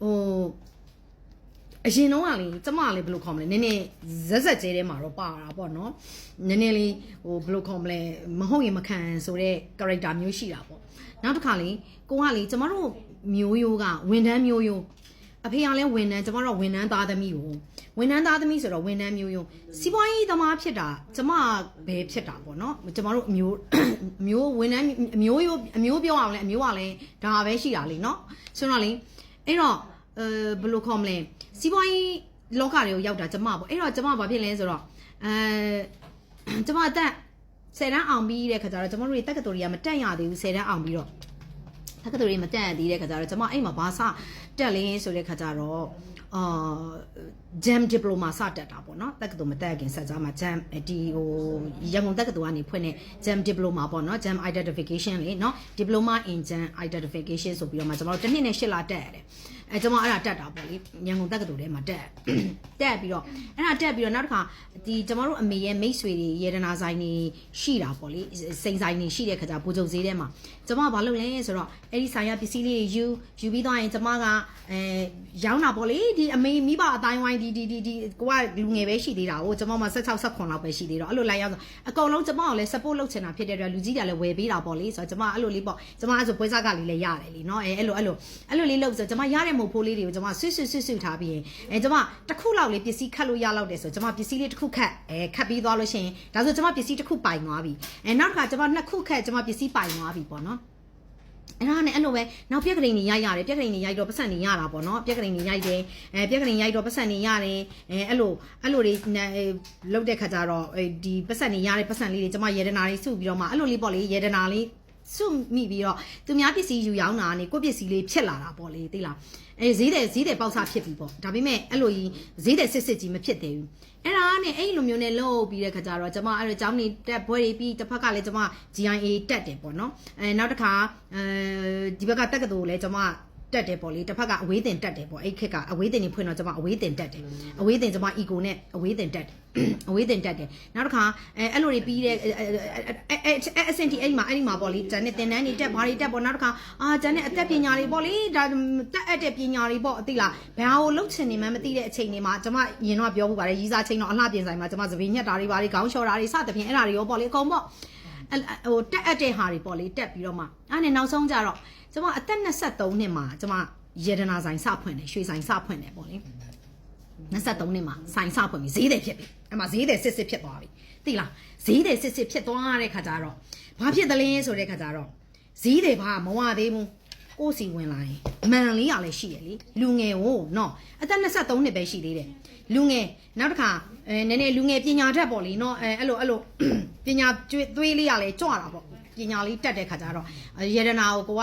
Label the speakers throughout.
Speaker 1: ဟိုအရင်တော့ကလေကျမလည်းဘယ်လိုခေါ်မလဲနည်းနည်းဇက်ဇက်ကျဲထဲမှာတော့ပါတာပေါ့နော်နည်းနည်းလေးဟိုဘယ်လိုခေါ်မလဲမဟုတ်ရင်မခံဆိုတဲ့ character မျိုးရှိတာပေါ့နောက်တစ်ခါလေကိုကလေကျမတို့မျိုးရိုးကဝန်ထမ်းမျိုးရိုးအဖေကလည်းဝန်ထမ်းကျမတို့ကဝန်ထမ်းသားသမီးကို ဝန်ထမ်းသားသမီးဆိုတော့ဝန်ထမ်းမျိုးရိုးစီးပွားရေးသမားဖြစ်တာကျမပဲဖြစ်တာပေါ့နော်ကျမတို့အမျိုးအမျိုးဝန်ထမ်းအမျိုးရိုးအမျိုးပြောအောင်လဲအမျိုးကလည်းဒါပဲရှိတာလေနော်ဆိုတော့လေအဲ့တော့အဲဘယ်လိုခေါ်မလဲစီးပွားရေးလောကတွေကိုရောက်တာကျမပေါ့အဲ့တော့ကျမဘာဖြစ်လဲဆိုတော့အဲကျမအသက်10တန်းအောင်ပြီးတဲ့ခါကျတော့ကျမတို့တွေတက္ကသိုလ်တွေကမတက်ရသေးဘူး10တန်းအောင်ပြီးတော့တက္ကသိုလ်တွေမတက်ရသေးတဲ့ခါကျတော့ကျွန်မအဲ့မှာဘာစတက်လင်းဆိုတဲ့ခါကျတော့အာ jam diploma စတက်တာပေါ့နော်တက္ကသိုလ်မတက်ခင်ဆက်ကြားမှာ jam ဒီဟိုရန်ကုန်တက္ကသိုလ်ကနေဖွင့်တဲ့ jam diploma ပေါ့နော် jam identification လေနော် diploma in jam identification ဆိုပြီးတော့မှကျွန်တော်တို့တစ်နှစ်နဲ့ရှစ်လတက်ရတယ်အဲကျွန်မအဲ့ဒါတက်တာပေါ့လေရန်ကုန်တက္ကသိုလ်ထဲမှာတက်တက်ပြီးတော့အဲ့ဒါတက်ပြီးတော့နောက်တစ်ခါဒီကျွန်တော်တို့အမေရဲ့မိတ်ဆွေတွေရေဒနာဆိုင်တွေရှိတာပေါ့လေစိန်ဆိုင်တွေရှိတဲ့ခါကျပူကြုံဈေးထဲမှာကျွန်မကဘာလုပ်လဲဆိုတော့အဲ့ဒီဆိုင်ရပစ္စည်းလေးတွေယူယူပြီးတော့ရင်ကျွန်မကအဲရောင်းတာပေါ့လေဒီအမေမိဘအတိုင်းဝိုင်းဒီဒီဒီဒီကိုကလူငယ်ပဲရှိသေးတာကိုကျွန်မမှ16 18လောက်ပဲရှိသေးတော့အဲ့လိုလိုက်ရောက်ဆိုအကုန်လုံးကျွန်မကိုလည်း support လုပ်ချင်တာဖြစ်တဲ့အတွက်လူကြီးတွေကလည်းဝယ်ပေးတာပေါ့လေဆိုတော့ကျွန်မအဲ့လိုလေးပေါ့ကျွန်မအဲ့ဆိုပွဲစားကလေးလည်းရတယ်လीเนาะအဲအဲ့လိုအဲ့လိုအဲ့လိုလေးလုပ်ဆိုကျွန်မရတဲ့မုတ်ဖိုးလေးတွေကိုကျွန်မဆွဆွဆွဆွထားပြီးရင်အဲကျွန်မတစ်ခုလောက်လေးပစ္စည်းခတ်လို့ရလောက်တယ်ဆိုကျွန်မပစ္စည်းလေးတစ်ခုခတ်အဲခတ်ပြီးသွားလို့ရှိရင်ဒါဆိုကျွန်မပစ္စည်းတစ်ခုပိုင်သွားပြီအဲနောက်တစ်ခါကျွန်မနှစ်ခုခတ်ကျွန်မပစ္စည်းပိုင်သွားပြီပေါ့နော် အဲ့ဒါနဲ့အဲ့လိုပဲနောက်ပြက်ကလေးနေရိုက်ရတယ်ပြက်ကလေးနေရိုက်တော့ပတ်စံနေရတာပေါ့နော်ပြက်ကလေးနေရိုက်တယ်အဲပြက်ကလေးရိုက်တော့ပတ်စံနေရတယ်အဲအဲ့လိုအဲ့လိုတွေလုတ်တဲ့ခါကျတော့ဒီပတ်စံနေရတဲ့ပတ်စံလေးတွေကျွန်မရေဒနာလေးစုပြီးတော့မှအဲ့လိုလေးပေါ့လေရေဒနာလေး စုမိပြီးတော့သူများပစ္စည်းယူရောင်းတာနေကိုယ့်ပစ္စည်းလေးဖြစ်လာတာပေါ့လေသိလားအဲဈေးတယ်ဈေးတယ်ပေါက်စားဖြစ်ပြီပေါ့ဒါပေမဲ့အဲ့လိုကြီးဈေးတယ်စစ်စစ်ကြီးမဖြစ်သေးဘူးအဲ့ဒါနဲ့အဲ့လိုမျိုးနဲ့လှုပ်ပြီးတဲ့ခါကျတော့ကျွန်မအဲ့တော့ကျောင်းနေတက်ပွဲတွေပြီးတစ်ဖက်ကလည်းကျွန်မ GIA တက်တယ်ပေါ့နော်အဲနောက်တစ်ခါအဲဒီဘက်ကတက္ကသိုလ်လည်းကျွန်မ တက်တယ်ပေါ့လေတစ်ဖက်ကအဝေးတင်တက်တယ်ပေါ့အဲ့ခက်ကအဝေးတင်နေဖွင့်တော့ကျွန်မအဝေးတင်တက်တယ်အဝေးတင်ကျွန်မ ego နဲ့အဝေးတင်တက်တယ်အဝေးတင်တက်တယ်နောက်တစ်ခါအဲအဲ့လိုတွေပြီးတဲ့အဲအဲအစင်တီအဲ့ဒီမှာအဲ့ဒီမှာပေါ့လေဂျန်နဲ့တင်တန်းနေတက်ဘာတွေတက်ပေါ့နောက်တစ်ခါအာဂျန်နဲ့အသက်ပညာတွေပေါ့လေဒါတက်အပ်တဲ့ပညာတွေပေါ့အသိလားဘယ်ဟာကိုလှုပ်ချင်နေမှမသိတဲ့အချိန်တွေမှာကျွန်မရင်တော့ပြောဖို့ပါတယ်ရီးစားချိန်တော့အလှပြင်ဆိုင်မှာကျွန်မသပင်းညက်တာတွေဘာတွေခေါင်းလျှော်တာတွေစသဖြင့်အဲ့ဒါတွေရောပေါ့လေအကုန်ပေါ့ဟိုတက်အပ်တဲ့ဟာတွေပေါ့လေတက်ပြီးတော့မှအဲ့နဲ့နောက်ဆုံးကြတော့ ကျွန်မအသက်23နှစ်မှာကျွန်မယေဒနာဆိုင်စဖွင့်တယ်ရွှေဆိုင်စဖွင့်တယ်ပေါ့လေ23နှစ်မှာဆိုင်စဖွင့်ပြီဈေးတယ်ဖြစ်ပြီအဲ့မှာဈေးတယ်စစ်စစ်ဖြစ်သွားပြီသိလားဈေးတယ်စစ်စစ်ဖြစ်သွားတဲ့ခါကျတော့ဘာဖြစ်သလဲဆိုတဲ့ခါကျတော့ဈေးတယ်ဘာမဝသေးဘူးကိုယ်စီဝင်လာရင်မန်လေးရလည်းရှိရလေလူငယ်ဟိုနော်အသက်23နှစ်ပဲရှိသေးတယ်လူငယ်နောက်တစ်ခါအဲနည်းနည်းလူငယ်ပညာတတ်ပေါ့လေနော်အဲအဲ့လိုအဲ့လိုပညာကျွေးသွေးလေးရလည်းကြွတာပေါ့ ပညာလေးတက်တဲ့ခါကျတော့ရေဒနာကိုကိုက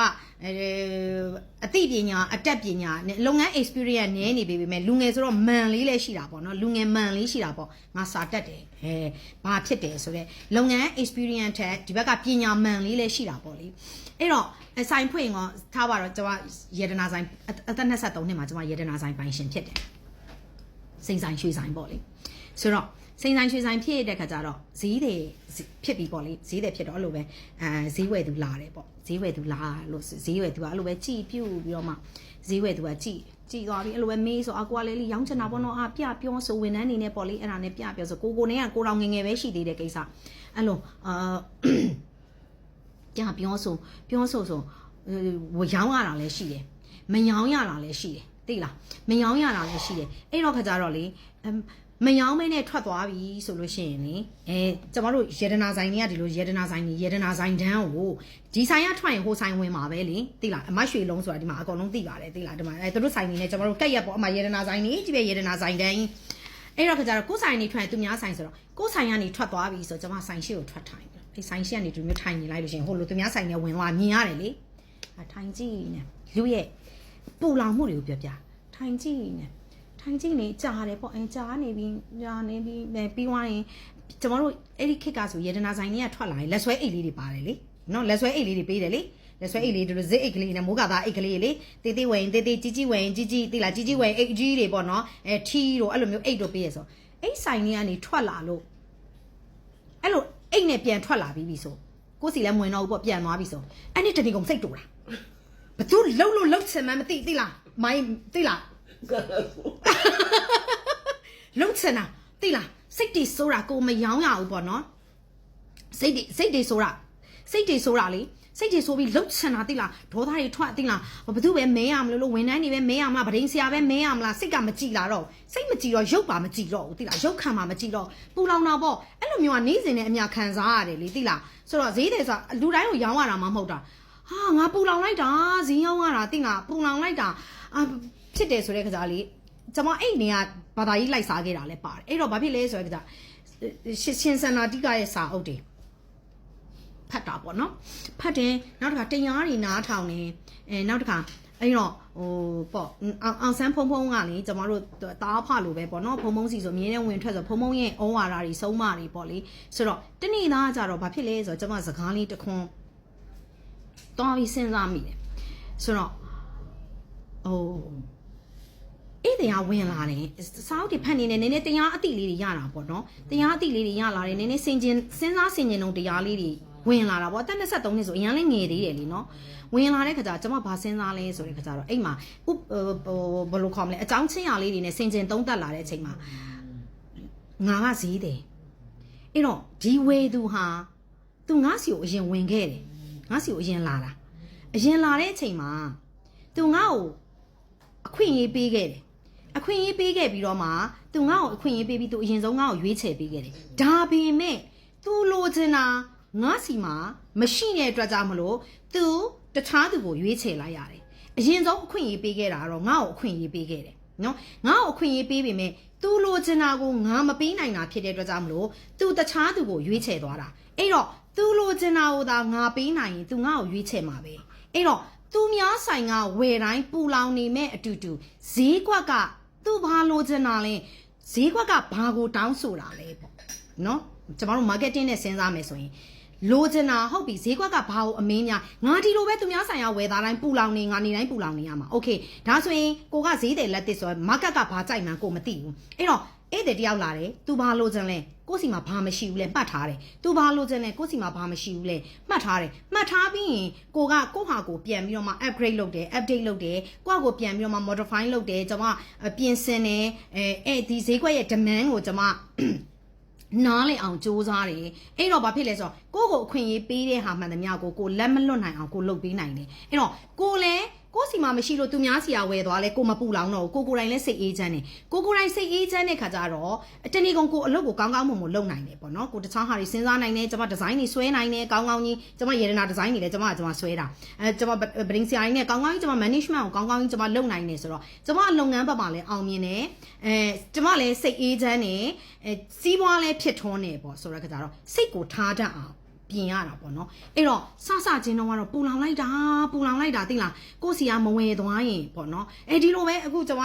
Speaker 1: အသိပညာအတက်ပညာလုပ်ငန်း experience နည်းနေပြီပေမဲ့လူငယ်ဆိုတော့မန်လေးလည်းရှိတာပေါ့နော်လူငယ်မန်လေးရှိတာပေါ့ငါစာတက်တယ်အဲဘာဖြစ်တယ်ဆိုတော့လုပ်ငန်း experience ထက်ဒီဘက်ကပညာမန်လေးလည်းရှိတာပေါ့လေအဲ့တော့ဆိုင်ဖွင့်ရောထားပါတော့ကျွန်မရေဒနာဆိုင်အသက်23နှစ်မှာကျွန်မရေဒနာဆိုင်ပိုင်ရှင်ဖြစ်တယ်စိန်ဆိုင်ရွှေဆိုင်ပေါ့လေဆိုတော့ စိန်ဆိုင်ရွှေဆိုင်ဖြစ်တဲ့ခါကျတော့ဈေးတွေဖြစ်ပြီးပေါ့လေဈေးတွေဖြစ်တော့အဲ့လိုပဲအဲဈေးဝယ်သူလာတယ်ပေါ့ဈေးဝယ်သူလာလို့ဈေးဝယ်သူကအဲ့လိုပဲကြည်ပြုတ်ပြီးတော့မှဈေးဝယ်သူကကြည်ကြည်သွားပြီးအဲ့လိုပဲမေးဆိုအကွာလေးလေးရောင်းချင်တာပေါ့နော်အာပြပြောဆိုဝန်ထမ်းနေနဲ့ပေါ့လေအဲ့ဒါနဲ့ပြပြောဆိုကိုကိုနဲ့ကကိုတော်ငငယ်ပဲရှိသေးတဲ့ကိစ္စအဲ့လိုအာပြပြောဆိုပြောဆိုဆိုဝရောင်းရတာလည်းရှိတယ်မရောင်းရတာလည်းရှိတယ်သိလားမရောင်းရတာလည်းရှိတယ်အဲ့တော့ခါကြတော့လေ မယောင်းမဲနဲ့ထွက်သွားပြီဆိုလို့ရှိရင်လေအဲကျမတို့ယေဒနာဆိုင်တွေကဒီလိုယေဒနာဆိုင်တွေယေဒနာဆိုင်တန်းကိုဒီဆိုင်ကထွက်ရင်ဟိုဆိုင်ဝင်မှာပဲလေသိလားအမရွှေလုံးဆိုတာဒီမှာအကုန်လုံးသိပါတယ်သိလားဒီမှာအဲသူတို့ဆိုင်တွေနဲ့ကျမတို့ကက်ရက်ပေါ့အမယေဒနာဆိုင်တွေကြည့်ပဲယေဒနာဆိုင်တန်းအဲ့တော့ခကြတော့ကိုယ်ဆိုင်နေထွက်ရင်သူများဆိုင်ဆိုတော့ကိုယ်ဆိုင်ကနေထွက်သွားပြီဆိုတော့ကျမဆိုင်ရှိကိုထွက်ထိုင်တယ်အဲဆိုင်ရှိကနေဒီမျိုးထိုင်နေလိုက်လို့ရှိရင်ဟိုလိုသူများဆိုင်နဲ့ဝင်သွားမြင်ရတယ်လေအထိုင်ကြည့်နေလူရဲ့ပူလောင်မှုတွေကိုပြောပြထိုင်ကြည့်နေ ထိုင်ကြည့်နေကြာတယ်ပေါ့အဲကြာနေပြီးကြာနေပြီးပြီးသွားရင်ကျမတို့အဲ့ဒီခက်ကဆိုရေဒနာဆိုင်တွေကထွက်လာရင်လက်ဆွဲအိတ်လေးတွေပါတယ်လေနော်လက်ဆွဲအိတ်လေးတွေပေးတယ်လေလက်ဆွဲအိတ်လေးတို့ဇစ်အိတ်ကလေးနဲ့မိုးကသားအိတ်ကလေးလေတေးသေးဝယ်ရင်တေးသေးကြီးကြီးဝယ်ရင်ကြီးကြီးတိလားကြီးကြီးဝယ်အိတ်ကြီးတွေပေါ့နော်အဲထီတို့အဲ့လိုမျိုးအိတ်တို့ပေးရဆိုအိတ်ဆိုင်တွေကနေထွက်လာလို့အဲ့လိုအိတ်နဲ့ပြန်ထွက်လာပြီးပြီဆိုကိုစီလည်းမဝင်တော့ဘူးပေါ့ပြန်သွားပြီဆိုအဲ့ဒီတဏီကုံစိတ်တူတာဘသူလှုပ်လို့လှုပ်ချင်မှမသိသိလားမိုင်းသိလား လှုပ်ချင်တာသိလားစိတ်တွေစိုးတာကိုမယောင်းရဘူးပေါ့နော်စိတ်တွေစိတ်တွေစိုးတာစိတ်တွေစိုးတာလေစိတ်တွေဆိုပြီးလှုပ်ချင်တာသိလားဒေါသတွေထွက်သိလားဘသူပဲမဲရမလို့လို့ဝန်ထမ်းတွေပဲမဲရမလားဗဒိန်ဆရာပဲမဲရမလားစိတ်ကမကြည်လာတော့စိတ်မကြည်တော့ရုပ်ပါမကြည်တော့ဘူးသိလားရုပ်ခံပါမကြည်တော့ပူလောင်တာပေါ့အဲ့လိုမျိုးကနေစဉ်နဲ့အများခံစားရတယ်လေသိလားဆိုတော့ဈေးတယ်ဆိုတာလူတိုင်းကိုရောင်းရတာမှမဟုတ်တာဟာငါပူလောင်လိုက်တာဈေးရောင်းရတာသိလားပူလောင်လိုက်တာအာဖြစ်တယ်ဆိုတဲ့ခစားလေး ကျွန်မအဲ့နေကဘာသာရေးလိုက်စားခဲ့တာလည်းပါတယ်အဲ့တော့ဘာဖြစ်လဲဆိုတော့ကရှင်ရှင်စန္နာတိကရဲ့စာအုပ်တွေဖတ်တာပေါ့နော်ဖတ်တယ်နောက်တစ်ခါတရားတွေနားထောင်နေအဲနောက်တစ်ခါအဲ့တော့ဟိုပေါ့အောင်အောင်ဆန်းဖုံဖုံကလေကျမတို့တားဖလို့ပဲပေါ့နော်ဖုံဖုံစီဆိုမြင်းနဲ့ဝင်ထွက်ဆိုဖုံဖုံရဲ့ဩဝါဒတွေဆုံးမတွေပေါ့လေဆိုတော့တနေ့သားကြတော့ဘာဖြစ်လဲဆိုတော့ကျမစကားလေးတစ်ခွန်းတောင်းပြီးစဉ်းစားမိတယ်ဆိုတော့ဟိုအေး တရားဝင်လာတယ်စာအုပ်တွေဖတ်နေနေနည်းနည်းတရားအတိလေးတွေရတာပေါ့နော်တရားအတိလေးတွေရလာတယ်နည်းနည်းစင်ကျင်စဉ်းစားစင်ကျင်တော့တရားလေးတွေဝင်လာတာပေါ့အသက်23နှစ်ဆိုအရင်လည်းငယ်သေးတယ်လीနော်ဝင်လာတဲ့ခါကျကျွန်မဘာစဉ်းစားလဲဆိုတဲ့ခါကျတော့အိမ်မှာဥပဘယ်လိုခေါ်မလဲအကြောင်းချင်းရာလေးတွေနဲ့စင်ကျင်သုံးသက်လာတဲ့အချိန်မှာငါကဈေးတယ်အဲ့တော့ဒီဝေသူဟာသူငါစီကိုအရင်ဝင်ခဲ့တယ်ငါစီကိုအရင်လာတာအရင်လာတဲ့အချိန်မှာသူငါ့ကိုအခွင့်အရေးပေးခဲ့တယ် အခွင့်အရေးပေးခဲ့ပြီးတော့မှသူငါ့ကိုအခွင့်အရေးပေးပြီးသူအရင်ဆုံးငါ့ကိုရွေးချယ်ပေးခဲ့တယ်။ဒါပေမဲ့သူလိုချင်တာငါစီမှာမရှိတဲ့အတွက်ကြောင့်မလို့သူတခြားသူကိုရွေးချယ်လိုက်ရတယ်။အရင်ဆုံးအခွင့်အရေးပေးခဲ့တာကတော့ငါ့ကိုအခွင့်အရေးပေးခဲ့တယ်နော်။ငါ့ကိုအခွင့်အရေးပေးပေမဲ့သူလိုချင်တာကိုငါမပေးနိုင်တာဖြစ်တဲ့အတွက်ကြောင့်မလို့သူတခြားသူကိုရွေးချယ်သွားတာ။အဲ့တော့သူလိုချင်တာကိုသာငါပေးနိုင်ရင်သူငါ့ကိုရွေးချယ်မှာပဲ။အဲ့တော့သူများဆိုင်ကဝယ်တိုင်းပူလောင်နေမဲ့အတူတူဈေးကွက်က သူဘာလိုချင်တာလဲဈေးကွက်ကဘာကိုတောင်းဆိုတာလဲပေါ့နော်ကျမတို့ marketing နဲ့စဉ်းစားမယ်ဆိုရင်လိုချင်တာဟုတ်ပြီဈေးကွက်ကဘာကိုအမင်းများငါဒီလိုပဲသူများဆိုင်ရာဝယ်သားတိုင်းပူလောင်နေငါနေတိုင်းပူလောင်နေရမှာโอเคဒါဆိုရင်ကိုကဈေးတယ်လက်တစ်ဆိုရင် market ကဘာကြိုက်မှန်းကိုမသိဘူးအဲ့တော့ဧည့်သည်တယောက်လာတယ်သူဘာလိုချင်လဲ ကိုယ့်စီမှာဘာမရှိဘူးလဲမှတ်ထားတယ်သူဘာလိုချင်လဲကိုယ့်စီမှာဘာမရှိဘူးလဲမှတ်ထားတယ်မှတ်ထားပြီးရင်ကိုကကိုယ့်ဟာကိုပြန်ပြီးတော့မှ upgrade လုပ်တယ် update လုပ်တယ်ကိုယ့်ဟာကိုပြန်ပြီးတော့မှ modify လုပ်တယ်ကျွန်မပြင်ဆင်တယ်အဲအဲ့ဒီဈေးကွက်ရဲ့ demand ကိုကျွန်မနားလည်အောင်စူးစမ်းတယ်အဲ့တော့ဘာဖြစ်လဲဆိုတော့ကိုယ့်ကိုအခွင့်အရေးပေးတဲ့ဟာမှန်သမျှကိုကိုလက်မလွတ်နိုင်အောင်ကိုလုပ်ပေးနိုင်တယ်အဲ့တော့ကိုလည်း ကိုစီမှာမရှိလို့သူများစီယာဝယ်သွားလဲကိုမပူလောင်တော့ဘူးကိုကိုယ်တိုင်လည်းစိတ်အေးချမ်းတယ်ကိုကိုယ်တိုင်စိတ်အေးချမ်းတဲ့ခါကျတော့တနေ့ကုန်ကိုအလုပ်ကိုကောင်းကောင်းမွန်မွန်လုပ်နိုင်တယ်ပေါ့နော်ကိုတခြားဟာတွေစဉ်းစားနိုင်တယ်ကျွန်မဒီဇိုင်းတွေဆွဲနိုင်တယ်ကောင်းကောင်းကြီးကျွန်မရေဒနာဒီဇိုင်းတွေလည်းကျွန်မကကျွန်မဆွဲတာအဲကျွန်မဗဒင်းစီယာကြီးနဲ့ကောင်းကောင်းကြီးကျွန်မ management ကိုကောင်းကောင်းကြီးကျွန်မလုပ်နိုင်တယ်ဆိုတော့ကျွန်မလုပ်ငန်းဘက်မှာလည်းအောင်မြင်တယ်အဲကျွန်မလည်းစိတ်အေးချမ်းတယ်အဲစီးပွားလည်းဖြစ်ထွန်းတယ်ပေါ့ဆိုတော့ခါကျတော့စိတ်ကိုထားတတ်အောင် ပြင်ရတာပေါ့နော်အဲ့တော့စစချင်းတော့ကတော့ပူလောင်လိုက်တာပူလောင်လိုက်တာသိလားကိုယ့်စီကမဝယ်သွားရင်ပေါ့နော်အဲ့ဒီလိုပဲအခုကျွန်မ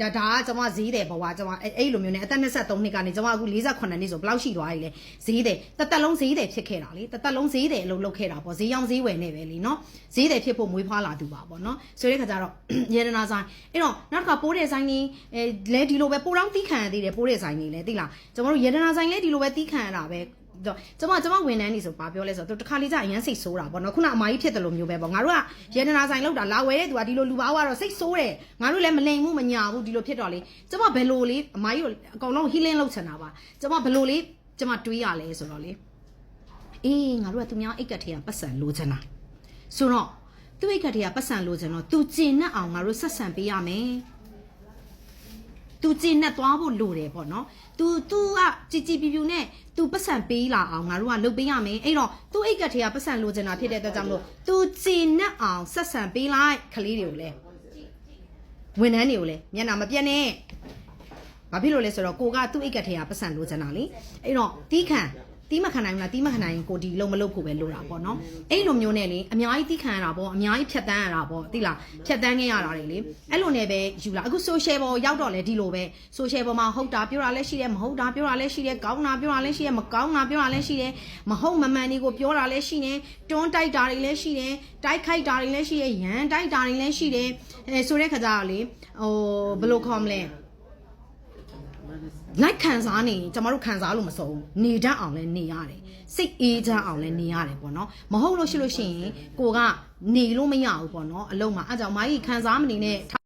Speaker 1: ဒါဒါကကျွန်မဈေးတယ်ဘဝကျွန်မအဲ့အဲ့လိုမျိုးနဲ့အသက်23နှစ်ကနေကျွန်မအခု48နှစ်ဆိုဘယ်လောက်ရှိသွားပြီလဲဈေးတယ်တသက်လုံးဈေးတယ်ဖြစ်ခဲ့တာလေတသက်လုံးဈေးတယ်လို့လုပ်ခဲ့တာပေါ့ဈေးရောင်ဈေးဝယ်နေပဲလीနော်ဈေးတယ်ဖြစ်ဖို့မွေးဖွားလာသူပါပေါ့နော်ဆိုတဲ့ခါကျတော့ရေဒနာဆိုင်အဲ့တော့နောက်တစ်ခါပိုးတဲ့ဆိုင်ကြီးအဲလဲဒီလိုပဲပိုးတောင်းတီးခံရသေးတယ်ပိုးတဲ့ဆိုင်ကြီးလဲသိလားကျွန်တော်တို့ရေဒနာဆိုင်လဲဒီလိုပဲတီးခံရတာပဲတော့ ကျမကျမဝန်ထမ်းနေဆိုဘာပြောလဲဆိုတော့သူတစ်ခါလေးကျအရန်စိတ်ဆိုးတာပေါ့နော်ခုနအမကြီးဖြစ်တယ်လို့မျိုးပဲပေါ့ငါတို့ကရေဒနာဆိုင်လောက်တာလာဝဲတဲ့သူကဒီလိုလူပါကတော့စိတ်ဆိုးတယ်ငါတို့လည်းမလိမ်ဘူးမညာဘူးဒီလိုဖြစ်တော့လေကျမဘယ်လိုလေးအမကြီးကိုအကောင်လုံး healing လုပ်ချင်တာပါကျမဘယ်လိုလေးကျမတွေးရလဲဆိုတော့လေအေးငါတို့ကသူများအိတ်ကတ်ထဲကပတ်စံလိုချင်တာဆိုတော့သူ့အိတ်ကတ်ထဲကပတ်စံလိုချင်တော့သူကျင်နဲ့အောင်ငါတို့ဆက်ဆံပေးရမယ် तू ကျင်းနဲ့သွားဖို့လိုတယ်ပေါ့နော် तू तू ကကြည်ကြည်ပြူပြူနဲ့ तू ပတ်စံပေးလာအောင်ငါတို့ကလုပ်ပေးရမယ်အဲ့တော့ तू အိတ်ကတ်ထဲကပတ်စံလိုချင်တာဖြစ်တဲ့အတွက်ကြောင့်မလို့ तू ကျင်းနဲ့အောင်ဆက်ဆံပေးလိုက်ခလေးတွေကိုလည်းဝန်ထမ်းတွေကိုလည်းမျက်နှာမပြတ်နဲ့ဘာဖြစ်လို့လဲဆိုတော့ကိုကသူ့အိတ်ကတ်ထဲကပတ်စံလိုချင်တာလေအဲ့တော့တီးခံ တီးမခံနိုင်ဘူးလားတီးမခံနိုင်ရင်ကိုဒီလုံးမလုပ်ဖို့ပဲလိုတာပေါ့နော်အဲ့လိုမျိုးနဲ့လေအများကြီးတီးခံရတာပေါ့အများကြီးဖြတ်တန်းရတာပေါ့သိလားဖြတ်တန်းခဲ့ရတာတွေလေအဲ့လိုနဲ့ပဲယူလာအခု social ပေါ်ရောက်တော့လေဒီလိုပဲ social ပေါ်မှာဟုတ်တာပြောတာလည်းရှိတယ်မဟုတ်တာပြောတာလည်းရှိတယ်ကောင်းတာပြောတာလည်းရှိတယ်မကောင်းတာပြောတာလည်းရှိတယ်မဟုတ်မမှန်တွေကိုပြောတာလည်းရှိတယ်တွန်းတိုက်တာတွေလည်းရှိတယ်တိုက်ခိုက်တာတွေလည်းရှိတယ်ရန်တိုက်တာတွေလည်းရှိတယ်အဲဆိုတဲ့ခါကျတော့လေဟိုဘယ်လိုခေါ်မလဲ လိုက်ခံစားနေရင်ကျမတို့ခံစားလို့မစုံဘူးနေတတ်အောင်လဲနေရတယ်စိတ်အေးချမ်းအောင်လဲနေရတယ်ပေါ့နော်မဟုတ်လို့ရှိလို့ရှိရင်ကိုကနေလို့မရဘူးပေါ့နော်အလုံးမှာအဲကြောင့်မာကြီးခံစားမနေနဲ့